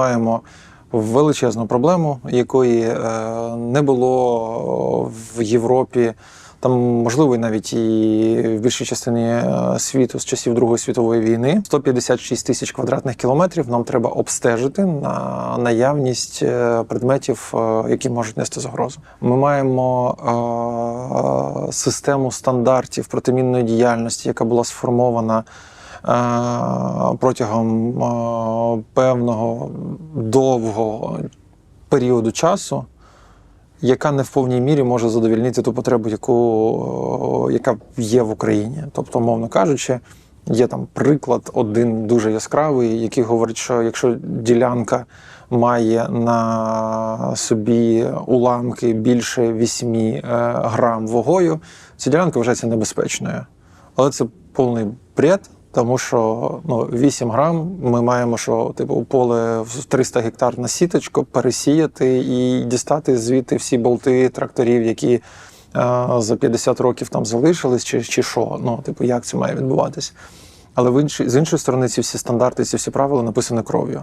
маємо величезну проблему, якої е, не було в Європі. Там, можливо, навіть і в більшій частині е, світу з часів Другої світової війни 156 тисяч квадратних кілометрів нам треба обстежити на наявність е, предметів, які можуть нести загрозу. Ми маємо систему стандартів протимінної діяльності, яка була сформована протягом е, певного довгого періоду часу яка не в повній мірі може задовільнити ту потребу, яку, яка є в Україні. Тобто, мовно кажучи, є там приклад один дуже яскравий, який говорить, що якщо ділянка має на собі уламки більше 8 е, грам вагою, ця ділянка вважається небезпечною. Але це повний бред, тому що ну, 8 грам ми маємо, що типу поле в 300 гектар на сіточку пересіяти і дістати звідти всі болти тракторів, які е, за 50 років там залишились, чи, чи що. Ну, типу, як це має відбуватись? Але в інші, з іншої сторони, ці всі стандарти, ці всі правила написані кров'ю.